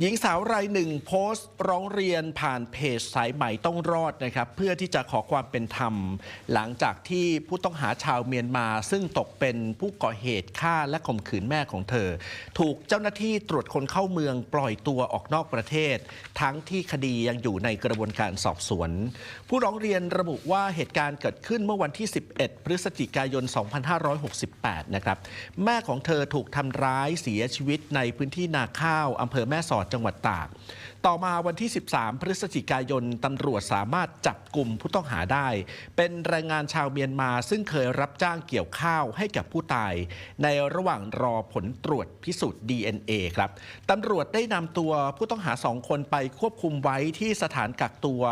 หญิงสาวรายหนึ่งโพสต์ร้องเรียนผ่านเพจสายใหม่ต้องรอดนะครับ เพื่อที่จะขอความเป็นธรรม หลังจากที่ผู้ต้องหาชาวเมียนมา ซึ่งตกเป็นผู้ก่อเหตุฆ่าและข่มขืนแม่ของเธอ ถูกเจ้าหน้าที่ตรวจคนเข้าเมืองปล่อยตัวออกนอกประเทศ ทั้งที่คดียังอยู่ในกระบวนการสอบสวน ผู้ร้องเรียนระบุว่าเหตุการณ์เกิดขึ้นเมื่อวันที่ 11 พฤศจิกายน 2568 นะครับแม่ของเธอถูกทำร้ายเสียชีวิตในพื้นที่นาข้าวอำเภอแม่สอดจังหวัดตากต่อมาวันที่ 13 พฤศจิกายนตำรวจสามารถจับกลุ่มผู้ต้องหาได้ เป็นแรงงานชาวเมียนมาซึ่งเคยรับจ้างเกี่ยวข้าวให้กับผู้ตาย ในระหว่างรอผลตรวจพิสูจน์ DNA ครับตำรวจได้นำตัวผู้ต้องหาสองคนไปควบคุมไว้ที่สถานกักตัว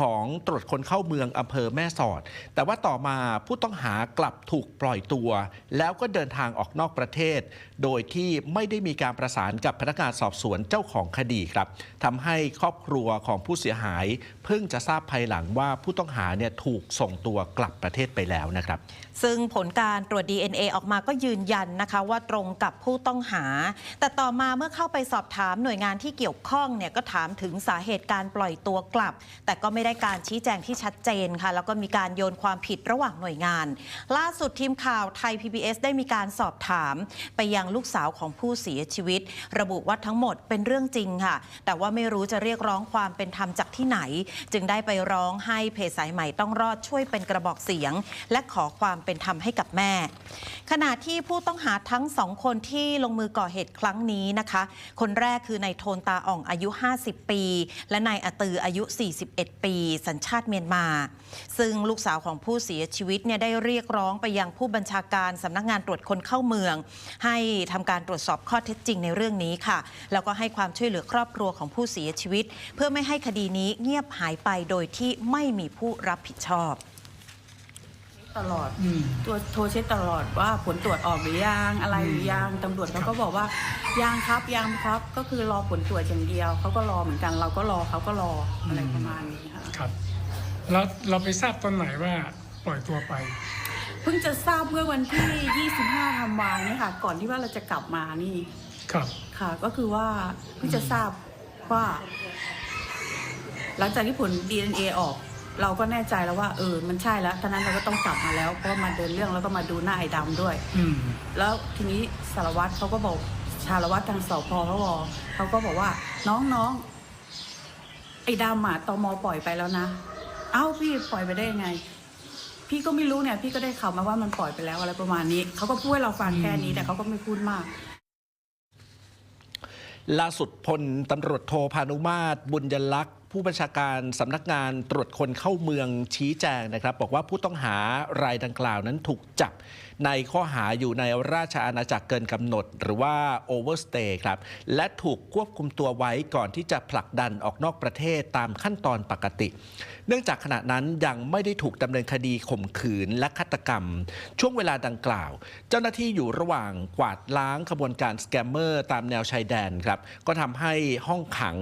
ของตรวจคนเข้าเมืองอำเภอแม่สอด แต่ว่าต่อมาผู้ต้องหากลับถูกปล่อยตัว แล้วก็เดินทางออกนอกประเทศ โดยที่ไม่ได้มีการประสานกับพนักงานสอบสวนเจ้าของคดีครับทำให้ครอบครัวของผู้เสียหาย เพิ่งจะทราบภายหลังว่าผู้ต้องหาเนี่ยถูกส่งตัวกลับประเทศไปแล้วนะครับ ซึ่งผลการตรวจ DNA ออกมาก็ยืนยันนะคะว่าตรงกับผู้ต้องหา แต่ต่อมาเมื่อเข้าไปสอบถามหน่วยงานที่เกี่ยวข้องเนี่ยก็ถามถึงสาเหตุการปล่อยตัวกลับ แต่ก็ไม่ได้การชี้แจงที่ชัดเจนค่ะ แล้วก็มีการโยนความผิดระหว่างหน่วยงาน ล่าสุดทีมข่าวไทย PBS ได้มีการสอบถาม ไปยังลูกสาวของผู้เสียชีวิต ระบุว่าทั้งหมดเป็นเรื่องจริงค่ะ แต่ว่าไม่รู้จะเรียกร้องความเป็นธรรมจากที่ไหน จึงได้ไปร้องให้เพจสายใหม่ต้องรอดช่วยเป็นกระบอกเสียง และขอความเป็นธรรมให้กับแม่ ขณะที่ผู้ต้องหาทั้งสองคนที่ลงมือก่อเหตุครั้งนี้นะคะ คนแรกคือนายโทนตาอ่องอายุ 50 ปี และนายอตืออายุ 41 ปี สัญชาติเมียนมา ซึ่งลูกสาวของผู้เสียชีวิตเนี่ยได้เรียกร้องไปยังผู้บัญชาการสำนักงานตรวจคนเข้าเมือง ให้ทำการตรวจสอบข้อเท็จจริงในเรื่องนี้ค่ะ แล้วก็ให้ความช่วยเหลือครอบครัวของผู้เสียชีวิต เพื่อไม่ให้คดีนี้เงียบหายไปโดยที่ไม่มีผู้รับผิดชอบตลอดตัวโทรเช็คตลอดว่าผลตรวจออกหรือยังอะไรหรือยังตำรวจเขาก็บอกว่ายังครับยังครับก็คือรอผลตรวจอย่างเดียวเขาก็รอเหมือนกัน เราก็รอเขาก็รออะไรประมาณนี้ค่ะครับแล้วเราไปทราบตอนไหนว่าปล่อยตัวไป เพิ่งจะทราบเมื่อวันที่ 25ธันวาเนี่ยค่ะ ก่อนที่ว่าเราจะกลับมานี่ครับค่ะ ก็คือว่าเพิ่งจะทราบ ว่า หลังจากที่ผล DNA ออก เราก็แน่ใจแล้วว่า เออ มันใช่แล้วท่านั้นเราก็ต้องกลับมาแล้วเพราะว่ามาเดินเรื่องแล้วก็มาดูหน้าไอ้ดำด้วย อืม แล้วทีนี้สารวัตรเขาก็บอกชาละวัตรทางสพเขาบอกเขาก็บอกว่า น้องน้องไอ้ดำอะตมปล่อยไปแล้วนะ เอ้าพี่ปล่อยไปได้ยังไง พี่ก็ไม่รู้เนี่ย พี่ก็ได้ข่าวมาว่ามันปล่อยไปแล้วอะไรประมาณนี้ เขาก็พูดให้เราฟังแค่นี้ แต่เขาก็ไม่พูดมาก ล่าสุดพลตำรวจโทพานุมาตรบุญยลักษณ์ ผู้บัญชาการสำนักงานตรวจคนเข้าเมืองชี้แจงนะครับ บอกว่าผู้ต้องหารายดังกล่าวนั้นถูกจับในข้อหาอยู่ในราชอาณาจักรเกินกำหนด หรือว่า overstay ครับ และถูกควบคุมตัวไว้ก่อนที่จะผลักดันออกนอกประเทศตามขั้นตอนปกติ เนื่องจากขณะนั้นยังไม่ได้ถูกดำเนินคดีข่มขืนและฆาตกรรม ช่วงเวลาดังกล่าว เจ้าหน้าที่อยู่ระหว่างกวาดล้างขบวนการสแกมเมอร์ตามแนวชายแดนครับก็ทำให้ห้องขัง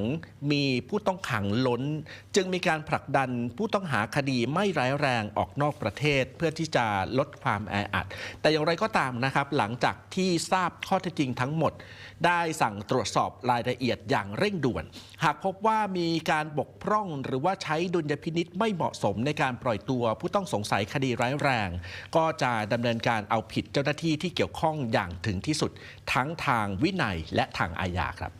มีผู้ต้องขังล้น จึงมีการผลักดันผู้ต้องหาคดีไม่ร้ายแรงออกนอกประเทศ เพื่อที่จะลดความแออัด แต่อย่างไรก็ตามนะครับ หลังจากที่ทราบข้อเท็จจริงทั้งหมด ได้สั่งตรวจสอบรายละเอียดอย่างเร่งด่วน หากพบว่ามีการบกพร่องหรือว่าใช้ดุลยพินิษไม่เหมาะสมในการปล่อยตัวผู้ต้องสงสัยคดีร้ายแรง ก็จะดำเนินการเอาผิดเจ้าหน้าที่ที่เกี่ยวข้องอย่างถึงที่สุดทั้งทางวินัยและทางอาญาครับ